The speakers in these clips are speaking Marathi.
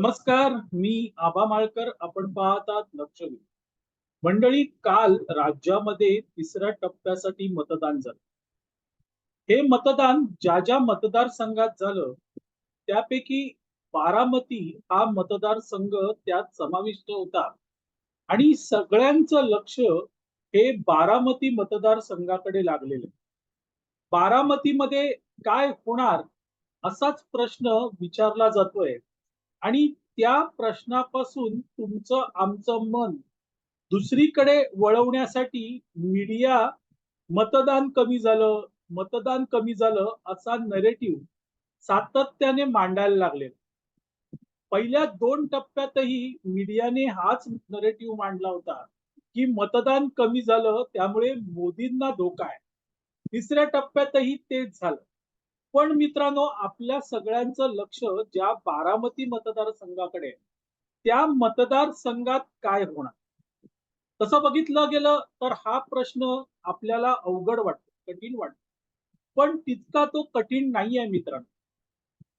नमस्कार मी आबा माळकर. आपण पाहतात लक्षवेध मंडळी काल राज्यामध्ये तिसऱ्या टप्प्यासाठी मतदान झालं. हे मतदान ज्या ज्या मतदारसंघात झालं त्यापैकी बारामती हा मतदारसंघ त्यात समाविष्ट होता. आणि सगळ्यांचं लक्ष हे बारामती मतदारसंघाकडे लागलेलं बारामतीमध्ये काय होणार असाच प्रश्न विचारला जातोय. आणि त्या प्रश्नापासून तुमचं आमचं मन दुसरीकडे वळवण्यासाठी मीडिया मतदान कमी झालं मतदान कमी झालं असा नरेटिव्ह सातत्याने मांडायला लागले पहिल्या दोन टप्प्यातही मीडियाने हाच नरेटिव्ह मांडला होता की मतदान कमी झालं त्यामुळे मोदींना धोका आहे. तिसऱ्या टप्प्यातही तेच झालं. पण मित्रांनो आपल्या सगळ्यांचं लक्ष ज्या बारामती मतदारसंघाकडे त्या मतदारसंघात काय होणार? तसं बघितलं गेलं तर हा प्रश्न आपल्याला अवघड वाटतो कठीण वाटतो. पण तितका तो कठीण नाही आहे मित्रांनो.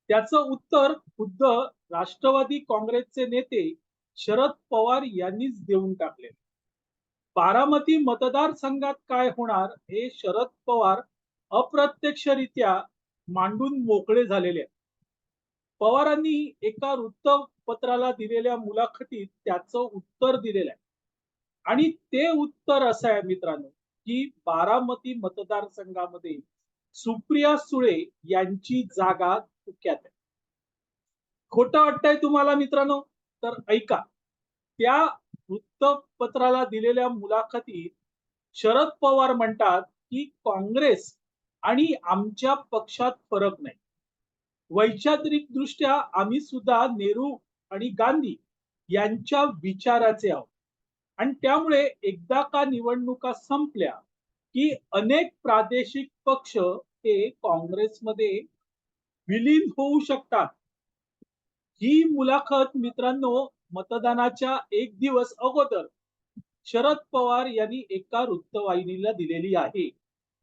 त्याचं उत्तर खुद्द राष्ट्रवादी काँग्रेसचे नेते शरद पवार यांनीच देऊन टाकले. बारामती मतदारसंघात काय होणार हे शरद पवार अप्रत्यक्षरित्या मांडून मोकळे झालेले. आहेत पवारांनी एका वृत्तपत्राला दिलेल्या मुलाखतीत त्याचं उत्तर दिलेलं आहे. आणि ते उत्तर असं आहे मित्रांनो की बारामती मतदारसंघामध्ये सुप्रिया सुळे यांची जागा धोक्यात आहे. खोटं वाटतंय तुम्हाला मित्रांनो? तर ऐका त्या वृत्तपत्राला दिलेल्या मुलाखतीत शरद पवार म्हणतात की काँग्रेस आणि आमच्या पक्षात फरक नाही. वैचारिक दृष्ट्या आम्ही सुद्धा नेहरू आणि गांधी यांच्या विचाराचे आहोत. आणि त्यामुळे एकदा का निवडणुका संपल्या की अनेक प्रादेशिक पक्ष हे काँग्रेसमध्ये विलीन होऊ शकतात. ही मुलाखत मित्रांनो मतदानाच्या एक दिवस अगोदर शरद पवार यांनी एका वृत्तवाहिनीला दिलेली आहे.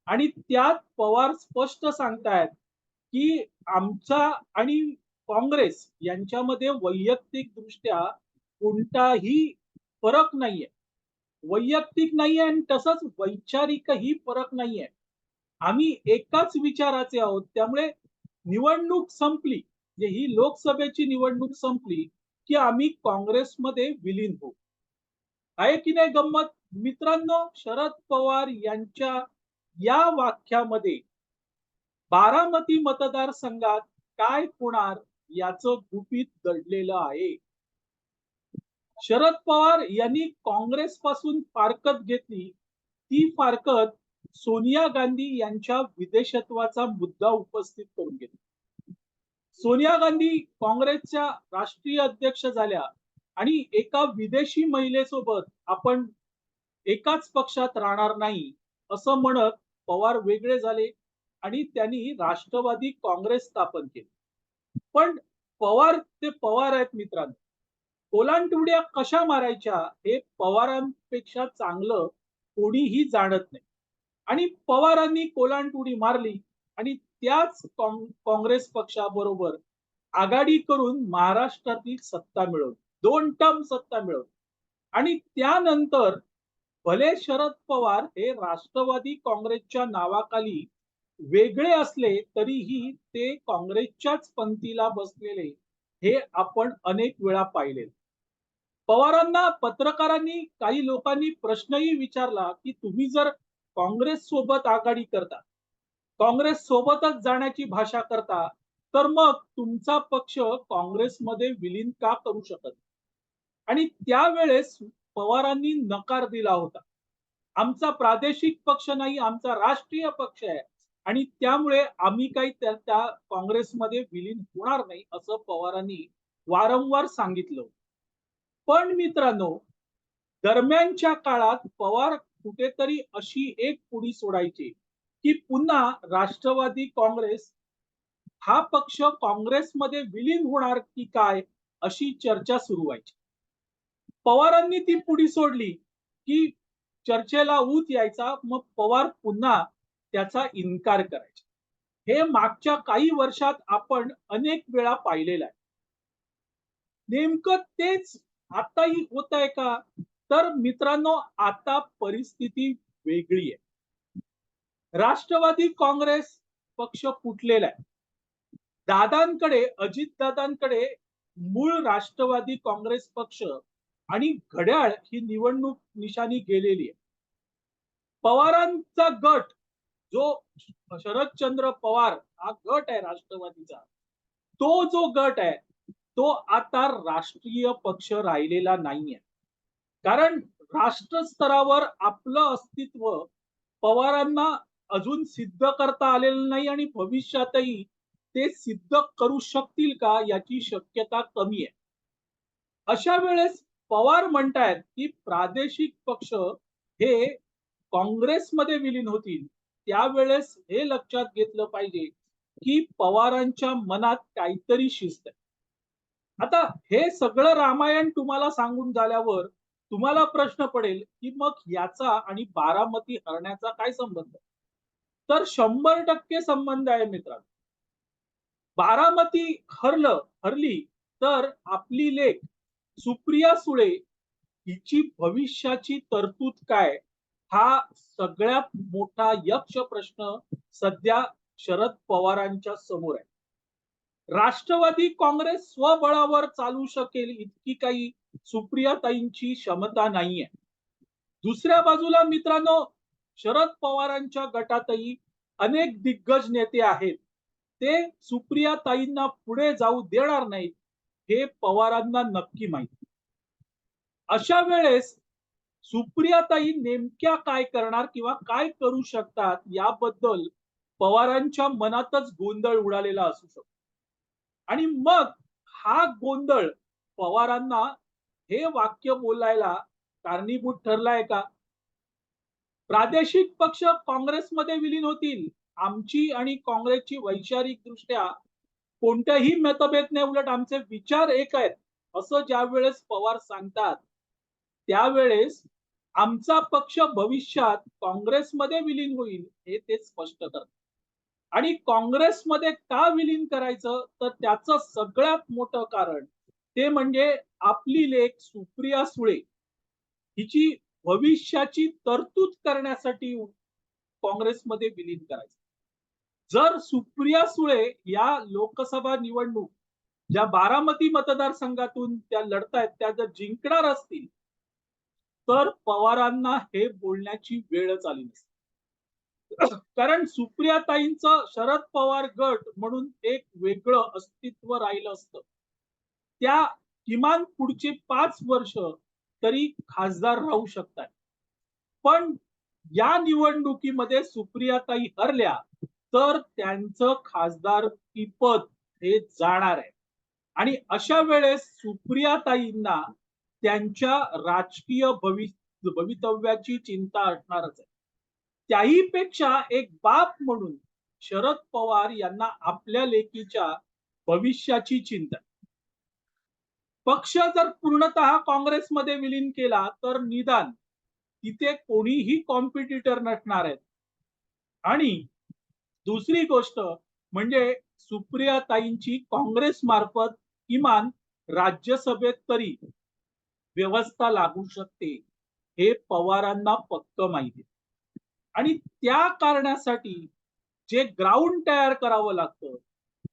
आणि त्यात पवार स्पष्ट सांगतायत की आमचा आणि काँग्रेस यांच्यामध्ये वैयक्तिक दृष्ट्या कोणताही फरक नाहीये. वैयक्तिक नाहीये आणि तसंच वैचारिकही फरक नाहीये. आम्ही एकाच विचाराचे आहोत. त्यामुळे निवडणूक संपली. म्हणजे ही लोकसभेची निवडणूक संपली की आम्ही काँग्रेसमध्ये विलीन होऊ. आहे की नाही गंमत? मित्रांनो शरद पवार यांच्या या वाक्यामध्ये बारामती मतदारसंघात काय होणार याचं गुपित दडलेलं आहे. शरद पवार यांनी काँग्रेस पासून फारकत घेतली. ती फारकत सोनिया गांधी यांच्या विदेशत्वाचा मुद्दा उपस्थित करून घेतला. सोनिया गांधी काँग्रेसच्या राष्ट्रीय अध्यक्ष झाल्या आणि एका विदेशी महिलेसोबत आपण एकाच पक्षात राहणार नाही असं म्हणत पवार वेगळे झाले आणि त्यांनी राष्ट्रवादी काँग्रेस स्थापन केली. पण पवार ते पवार आहेत मित्रांनो. कोलांटुड्या कशा मारायच्या हे पवारांपेक्षा चांगलं कोणीही जाणत नाही. आणि पवारांनी कोलांटुडी मारली आणि त्याच काँग्रेस पक्षाबरोबर आघाडी करून महाराष्ट्रातील सत्ता मिळवली. दोन टर्म सत्ता मिळवली. आणि त्यानंतर भले शरद पवार हे राष्ट्रवादी काँग्रेसच्या नावाखाली वेगळे असले तरीही ते काँग्रेसच्याच पंथीला बसलेले हे आपण अनेक वेळा पाहिले. पवारांना पत्रकारांनी काही लोकांनी प्रश्नही विचारला की तुम्ही जर काँग्रेस सोबत आघाडी करता काँग्रेस सोबतच जाण्याची भाषा करता तर मग तुमचा पक्ष काँग्रेसमध्ये विलीन का करू शकत? आणि त्यावेळेस पवारांनी नकार दिला होता. आमचा प्रादेशिक पक्ष नाही आमचा राष्ट्रीय पक्ष आहे. आणि त्यामुळे आम्ही काही त्या काँग्रेसमध्ये विलीन होणार नाही असं पवारांनी वारंवार सांगितलं पण मित्रांनो दरम्यानच्या काळात पवार कुठेतरी अशी एक पुढी सोडायची की पुन्हा राष्ट्रवादी काँग्रेस हा पक्ष काँग्रेसमध्ये विलीन होणार की काय अशी चर्चा सुरू व्हायची. पवारांनी ती पुढी सोडली की चर्चेला ऊत यायचा मग पवार पुन्हा त्याचा इन्कार करायचे. हे मागच्या काही वर्षात आपण अनेक वेळा पाहिलेलं आहे. नेमकं तेच आताही होत आहे का? तर मित्रांनो आता परिस्थिती वेगळी आहे. राष्ट्रवादी काँग्रेस पक्ष फुटलेला आहे. दादांकडे अजित दादांकडे मूळ राष्ट्रवादी काँग्रेस पक्ष आणि घड्याळ ही निवडणूक निशाणी गेलेली आहे. पवारांचा गट जो शरदचंद्र पवार हा गट आहे राष्ट्रवादीचा तो जो गट आहे तो आता राष्ट्रीय पक्ष राहिलेला नाहीये. कारण राष्ट्र स्तरावर आपलं अस्तित्व पवारांना अजून सिद्ध करता आलेलं नाही आणि भविष्यातही ते सिद्ध करू शकतील का याची शक्यता कमी आहे. अशा वेळेस पवार म्हणतायत की प्रादेशिक पक्ष हे काँग्रेसमध्ये विलीन होतील. त्यावेळेस हे लक्षात घेतलं पाहिजे की पवारांच्या मनात काहीतरी शिस्त आहे. आता हे सगळं रामायण तुम्हाला सांगून झाल्यावर तुम्हाला प्रश्न पडेल की मग याचा आणि बारामती हरण्याचा काय संबंध? तर शंभर टक्के संबंध आहे मित्रांनो. बारामती हरलं हरली तर आपली लेख सुप्रिया सुळे हिची भविष्याची तरतूद काय? हा सगळ्यात मोठा यक्ष प्रश्न सध्या शरद पवारांच्या समोर आहे. राष्ट्रवादी काँग्रेस स्वबळावर चालू शकेल इतकी काही सुप्रियाताईंची क्षमता नाहीये. दुसऱ्या बाजूला मित्रांनो शरद पवारांच्या गटातही अनेक दिग्गज नेते आहेत. ते सुप्रियाताईंना पुढे जाऊ देणार नाहीत. हे पवारांना नक्की माहिती. अशा वेळेस सुप्रियाताई नेमक्या काय करणार किंवा काय करू शकतात याबद्दल पवारांच्या मनातच गोंधळ उडालेला असू शकतो. आणि मग हा गोंधळ पवारांना हे वाक्य बोलायला कारणीभूत ठरलाय का? प्रादेशिक पक्ष काँग्रेसमध्ये विलीन होतील. आमची आणि काँग्रेसची वैचारिक दृष्ट्या कोणत्याही मतभेद नाही उलट आमचे विचार एक आहेत असं ज्या वेळेस पवार सांगतात त्यावेळेस आमचा पक्ष भविष्यात काँग्रेसमध्ये विलीन होईल हे ते स्पष्ट करतात. आणि काँग्रेसमध्ये का विलीन करायचं तर त्याचं सगळ्यात मोठं कारण ते म्हणजे आपली लेख सुप्रिया सुळे हिची भविष्याची तरतूद करण्यासाठी काँग्रेसमध्ये विलीन करायचं. जर सुप्रिया सुळे या लोकसभा निवडणूक ज्या बारामती मतदारसंघातून त्या लढतायत त्या जर जिंकणार असतील तर पवारांना हे बोलण्याची वेळच आली नसते. कारण सुप्रियाताईंचं शरद पवार गट म्हणून एक वेगळं अस्तित्व राहिलं असतं. त्या किमान पुढचे पाच वर्ष तरी खासदार राहू शकतात. पण या निवडणुकीमध्ये सुप्रियाताई हरल्या तर त्यांचं खासदार पद हे जाणार आहे. आणि अशा वेळेस सुप्रियाताईंना त्यांच्या राजकीय भवि भवितव्याची चिंता असणारच आहे. त्याही पेक्षा एक बाप म्हणून शरद पवार यांना आपल्या लेकीच्या भविष्याची चिंता पक्ष जर पूर्णतः काँग्रेसमध्ये विलीन केला तर निदान तिथे कोणीही कॉम्पिटिटर नसणार आहेत आणि दुसरी गोष्ट म्हणजे सुप्रियाताईंची काँग्रेस मार्फत किमान राज्यसभेत तरी व्यवस्था लागू शकते हे पवारांना पक्क माहिती आणि त्या कारणासाठी जे ग्राउंड तयार करावं लागतं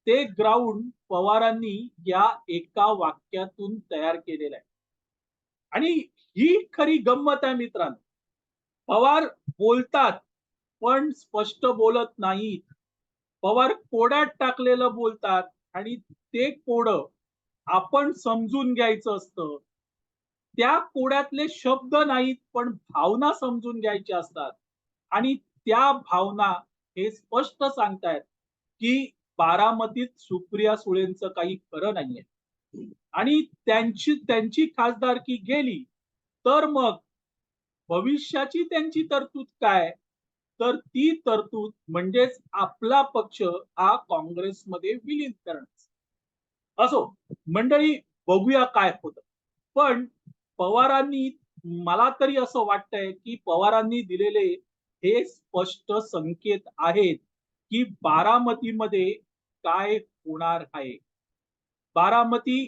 ते ग्राउंड पवारांनी या एका वाक्यातून तयार केलेलं आहे. आणि ही खरी गंमत आहे मित्रांनो. पवार बोलतात पण स्पष्ट बोलत नाहीत. पवार कोड्यात टाकलेलं बोलतात आणि ते कोड आपण समजून घ्यायचं असतं. त्या कोड्यातले शब्द नाहीत पण भावना समजून घ्यायच्या असतात. आणि त्या भावना हे स्पष्ट सांगतायत की बारामतीत सुप्रिया सुळेंचं काही खरं नाहीये. आणि त्यांची त्यांची खासदारकी गेली तर मग भविष्याची त्यांची तरतूद काय? तर ती तरतूद म्हणजेच आपला पक्ष हा काँग्रेसमध्ये विलीन करणं असो मंडळी बघूया काय होतं. पण पवारांनी मला तरी असं वाटतंय की पवारांनी दिलेले हे स्पष्ट संकेत आहेत की बारामतीमध्ये काय होणार आहे. बारामती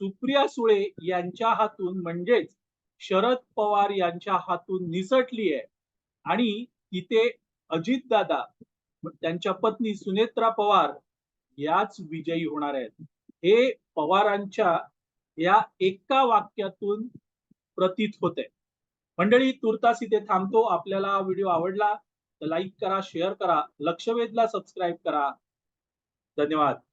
सुप्रिया सुळे यांच्या हातून म्हणजेच शरद पवार यांच्या हातून निसटली आहे आणि तिथे अजितदादा त्यांच्या पत्नी सुनेत्रा पवार याच विजयी होणार आहेत. हे पवारांच्या या एका वाक्यातून प्रतीत होते मंडळी तुर्तास इथे थांबतो. आपल्याला हा व्हिडिओ आवडला तर लाईक करा शेअर करा लक्षवेधला सबस्क्राईब करा. धन्यवाद.